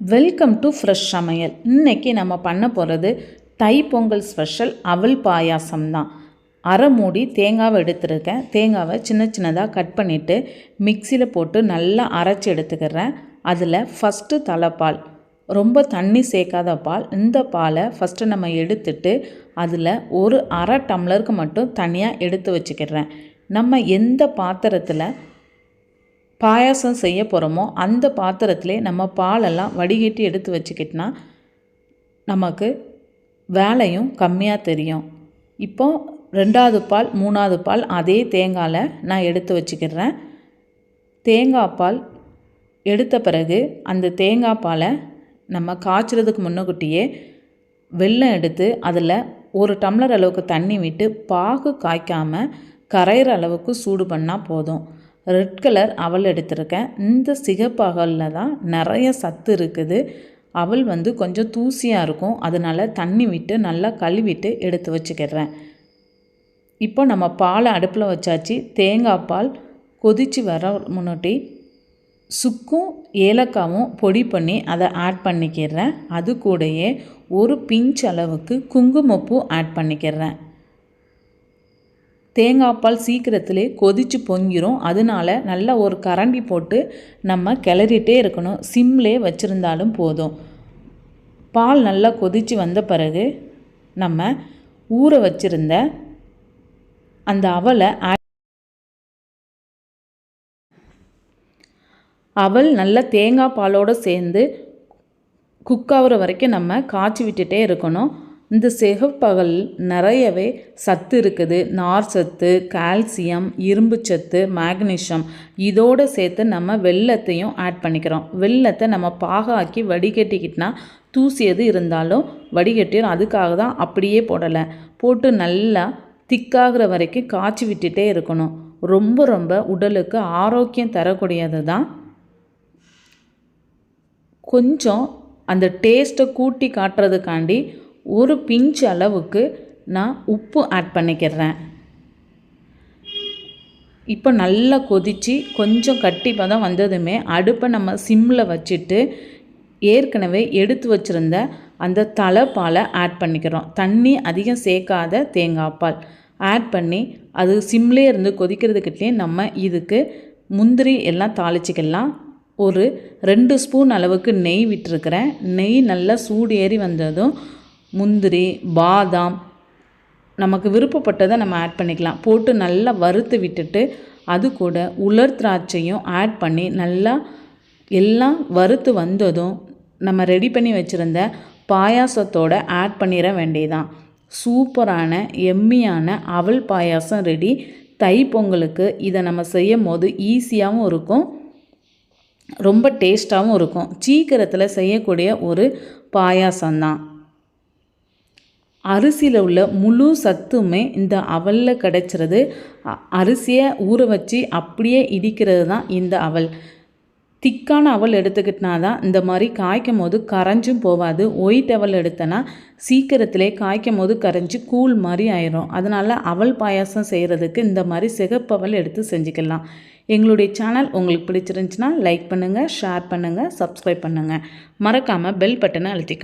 Welcome to fresh சமையல். இன்றைக்கி நம்ம பண்ண போகிறது தை பொங்கல் ஸ்பெஷல் அவல் பாயாசம் தான் அரை மூடி தேங்காவை எடுத்துருக்கேன். தேங்காவை சின்ன சின்னதாக கட் பண்ணிவிட்டு மிக்சியில் போட்டு நல்லா அரைச்சி எடுத்துக்கிறேன். அதில் ஃபஸ்ட்டு தலைப்பால் ரொம்ப தண்ணி சேர்க்காத பால் இந்த பாலை ஃபஸ்ட்டு நம்ம எடுத்துட்டு அதில் ஒரு அரை டம்ளருக்கு மட்டும் தனியாக எடுத்து வச்சுக்கிறேன். நம்ம எந்த பாத்திரத்தில் பாயாசம் செய்ய போகிறோமோ அந்த பாத்திரத்திலே நம்ம பாலெல்லாம் வடிகட்டி எடுத்து வச்சுக்கிட்டோன்னா நமக்கு வேலையும் கம்மியாக தெரியும். இப்போ ரெண்டாவது பால் மூணாவது பால் அதே தேங்காயில் நான் எடுத்து வச்சுக்கிறேன். தேங்காய் பால் எடுத்த பிறகு அந்த தேங்காய் பாலை நம்ம காய்ச்சறதுக்கு முன்னக்கூட்டியே வெல்லம் எடுத்து அதில் ஒரு டம்ளர் அளவுக்கு தண்ணி விட்டு பாகு காய்க்காமல் கரையிற அளவுக்கு சூடு பண்ணால் போதும். ரெட் கலர் அவல் எடுத்திருக்கேன். இந்த சிகப்பு அவலில் தான் நிறைய சத்து இருக்குது. அவல் வந்து கொஞ்சம் தூசியாக இருக்கும். அதனால் தண்ணி விட்டு நல்லா கழுவிட்டு எடுத்து வச்சுக்கிறேன். இப்போ நம்ம பாலை அடுப்பில் வச்சாச்சு. தேங்காய் பால் கொதித்து வர முன்னாடி சுக்கும் ஏலக்காவும் பொடி பண்ணி அதை ஆட் பண்ணிக்கிறேன். அது கூடயே ஒரு பிஞ்ச் அளவுக்கு குங்குமப்பூ ஆட் பண்ணிக்கிறேன். தேங்காய் பால் சீக்கிரத்திலே கொதித்து பொங்கிரும். அதனால நல்லா ஒரு கரண்டி போட்டு நம்ம கிளறிட்டே இருக்கணும். சிம்லே வச்சுருந்தாலும் போதும். பால் நல்லா கொதித்து வந்த பிறகு நம்ம ஊற வச்சுருந்த அந்த அவலை அவல் நல்லா தேங்காய் பாலோடு சேர்ந்து குக் ஆகிற வரைக்கும் நம்ம காய்ச்சி விட்டுட்டே இருக்கணும். இந்த சிகப்பகல் நிறையவே சத்து இருக்குது. நார் சத்து கால்சியம் இரும்பு சத்து மேக்னீஷியம் இதோடு சேர்த்து நம்ம வெள்ளத்தையும் ஆட் பண்ணிக்கிறோம். வெள்ளத்தை நம்ம பாகாக்கி வடிகட்டிக்கிட்டனா தூசி எது இருந்தாலும் வடிகட்டிடும் அதுக்காக தான் அப்படியே போடலை. போட்டு நல்லா திக்காகிற வரைக்கும் காய்ச்சி விட்டுட்டே இருக்கணும். ரொம்ப ரொம்ப உடலுக்கு ஆரோக்கியம் தரக்கூடியது தான். கொஞ்சம் அந்த டேஸ்ட்டை கூட்டி காட்டுறதுக்காண்டி ஒரு பிஞ்ச் அளவுக்கு நான் உப்பு ஆட் பண்ணிக்கிறேன். இப்போ நல்லா கொதித்து கொஞ்சம் கட்டி பதம் வந்ததுமே அடுப்பை நம்ம சிம்மில் வச்சுட்டு ஏற்கனவே எடுத்து வச்சுருந்த அந்த தலைப்பாலை ஆட் பண்ணிக்கிறோம். தண்ணி அதிகம் சேர்க்காத தேங்காய் பால். ஆட் பண்ணி அது சிம்லே இருந்து கொதிக்கிறதுக்கிட்டே நம்ம இதுக்கு முந்திரி எல்லாம் தாளிச்சிக்கலாம். ஒரு ரெண்டு ஸ்பூன் அளவுக்கு நெய் விட்டுருக்கிறேன். நெய் நல்லா சூடு ஏறி வந்ததும் முந்திரி பாதாம் நமக்கு விருப்பப்பட்டதை நம்ம ஆட் பண்ணிக்கலாம். போட்டு நல்லா வறுத்து விட்டுட்டு அது கூட உலர் திராட்சையும் ஆட் பண்ணி நல்லா எல்லாம் வறுத்து வந்ததும் நம்ம ரெடி பண்ணி வச்சுருந்த பாயாசத்தோடு ஆட் பண்ணிட வேண்டியதான் சூப்பரான எம்மியான அவல் பாயாசம் ரெடி தை பொங்கலுக்கு இதை நம்ம செய்யும் போது ஈஸியாகவும் இருக்கும். ரொம்ப டேஸ்ட்டாகவும் இருக்கும். சீக்கிரத்தில் செய்யக்கூடிய ஒரு பாயாசம்தான். அரிசியில் உள்ள முழு சத்துமே இந்த அவலில் கிடைச்சிருது. அரிசியை ஊற வச்சு அப்படியே இடிக்கிறது தான் இந்த அவல். திக்கான அவல் எடுத்துக்கிட்டனா தான் இந்த மாதிரி காய்க்கும் போது கரைஞ்சும் போகாது. ஒயிட் அவல் எடுத்தனா சீக்கிரத்திலே காய்க்கும் போது கரைஞ்சி கூழ் மாதிரி ஆயிரும். அதனால் அவல் பாயாசம் செய்கிறதுக்கு இந்த மாதிரி சிகப்பு அவல் எடுத்து செஞ்சுக்கலாம். எங்களுடைய சேனல் உங்களுக்கு பிடிச்சிருந்துச்சின்னா லைக் பண்ணுங்கள் ஷேர் பண்ணுங்கள் சப்ஸ்கிரைப் பண்ணுங்கள் மறக்காமல் பெல் பட்டனை அழுத்திக்க